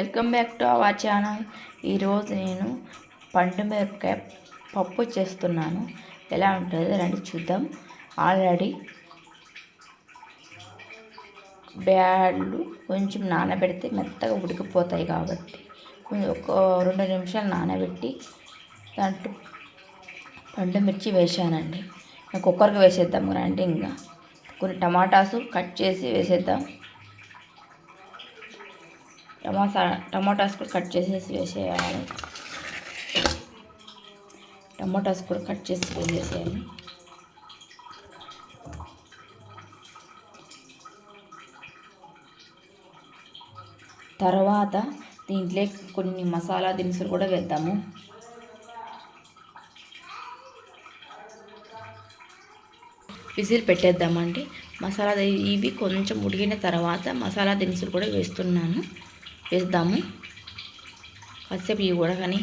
Welcome back to our channel. ఈరోజు నేను పండు మిరపకాయ పప్పు చేస్తున్నాను. ఎలా ఉంటుందో రండి చూద్దాం. ఆల్రెడీ బ్యాడ్లు కొంచెం నానబెడితే మెత్తగా ఉడికిపోతాయి కాబట్టి కొంచెం ఒక రెండు నిమిషాలు నానబెట్టి దాంట్లో పండు మిర్చి వేసానండి కుక్కర్కి వేసేద్దాం రండి ఇంకా. కొన్ని టమాటాసు కట్ చేసి వేసేద్దాం. టమాటా టమాటాస్ కూడా కట్ చేసేసి వేసేయాలి. టమాటాస్ కూడా కట్ చేసి వేసేయాలి తర్వాత దీంట్లో కొన్ని మసాలా దినుసులు కూడా వేద్దాము. విజిల్ పెట్టేద్దామండి. మసాలా ఇవి కొంచెం ఉడికిన తర్వాత మసాలా దినుసులు కూడా వేస్తున్నాను. వేద్దాము. కాసేపు ఇవి కూడా కానీ.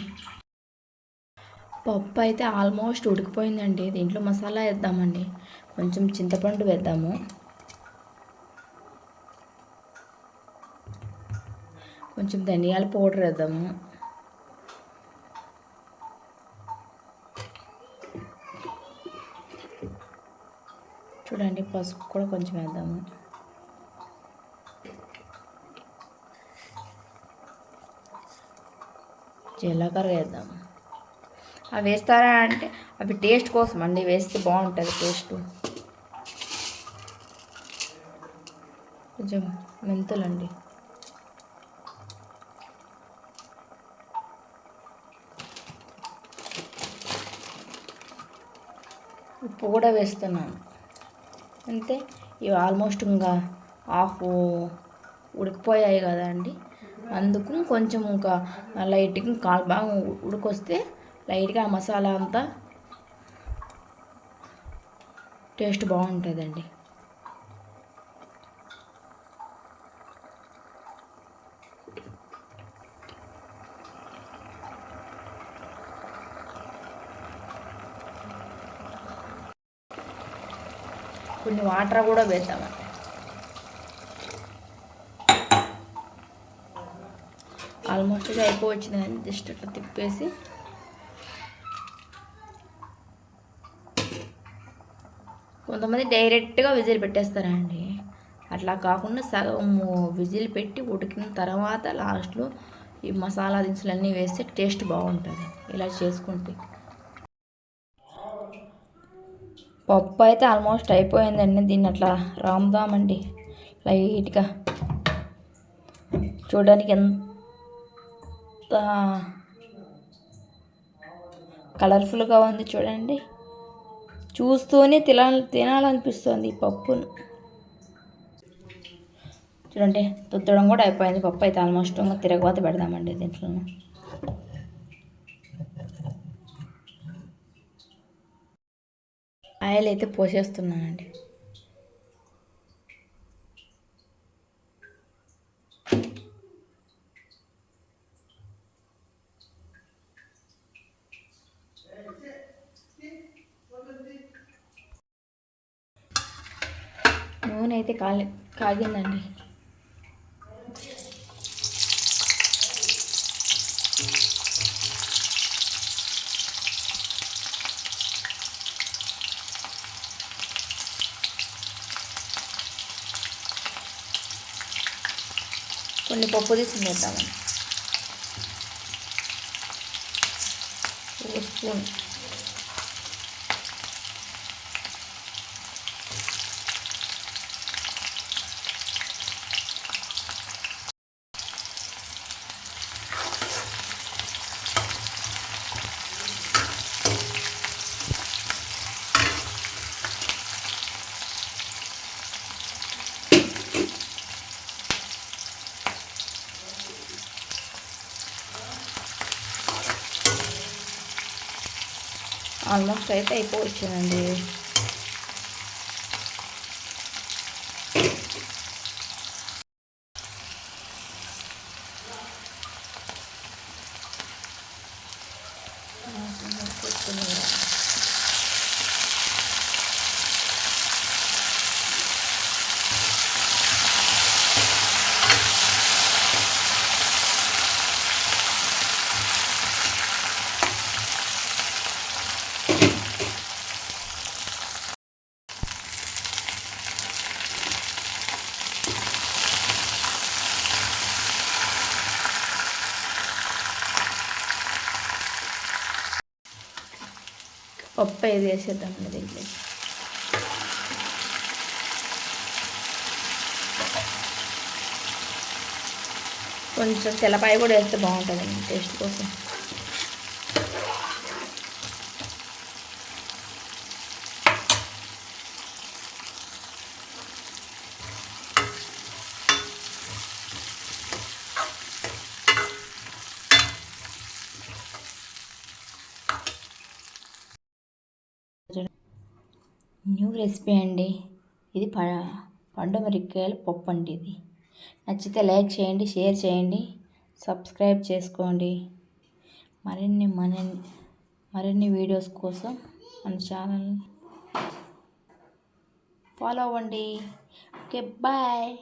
పప్పు అయితే ఆల్మోస్ట్ ఉడికిపోయిందండి. దీంట్లో మసాలా వేద్దామండి. కొంచెం చింతపండు వేద్దాము. కొంచెం ధనియాల పౌడర్ వేద్దాము. చూడండి పసుపు కూడా కొంచెం వేద్దాము. జీలకర్ర వేద్దాం అవి వేస్తారా అంటే అవి టేస్ట్ కోసం అండి వేస్తే బాగుంటుంది టేస్ట్. కొంచెం మెంతులండి. ఉప్పు కూడా వేస్తున్నాను. అంతే ఇవి ఆల్మోస్ట్ ఇంకా హాఫ్ ఉడికిపోయాయి కదా అండి అందుకు కొంచెం ఇంకా లైట్గా కాలు బాగా ఉడికొస్తే లైట్గా మసాలా అంతా టేస్ట్ బాగుంటుందండి. కొన్ని వాటర్ కూడా వేద్దామండి ఆల్మోస్ట్ అయిపోవచ్చింది కానీ జస్ట్ అట్లా తిప్పేసి. కొంతమంది డైరెక్ట్గా విజిల్ పెట్టేస్తారండి. అట్లా కాకుండా సగం విజిల్ పెట్టి ఉడికిన తర్వాత లాస్ట్లో ఈ మసాలా దినుసులు అన్నీ వేస్తే టేస్ట్ బాగుంటుంది ఇలా చేసుకుంటే. పప్పు అయితే ఆల్మోస్ట్ అయిపోయిందండి. దీన్ని అట్లా రామ్దామండి లైట్గా చూడడానికి ఎంత కలర్ఫుల్గా ఉంది చూడండి. చూస్తూనే తిన తినాలనిపిస్తుంది ఈ పప్పును. చూడండి తుత్తడం కూడా అయిపోయింది. పప్పు అయితే ఆల్మోస్ట్ తిరగవాత పెడదామండి దీంట్లో ఆయిల్ అయితే పోసేస్తున్నానండి నూనె అయితే కాలే కాగిందండి. కొన్ని పప్పు తీసుకునేద్దామండి స్పూన్. ఆల్మోస్ట్ అయితే అయిపోవచ్చునండి. పప్పు ఏది వేసేద్దామండి దీంట్లో? కొంచెం తెల్లపాయ కూడా వేస్తే బాగుంటుందండి టేస్ట్ కోసం. న్యూ రెసిపీ అండి. ఇది ప పండు పప్పు అండి ఇది. నచ్చితే లైక్ చేయండి షేర్ చేయండి సబ్స్క్రైబ్ చేసుకోండి. మరిన్ని మన మరిన్ని వీడియోస్ కోసం మన ఛానల్ ఫాలో అవ్వండి. Okay bye.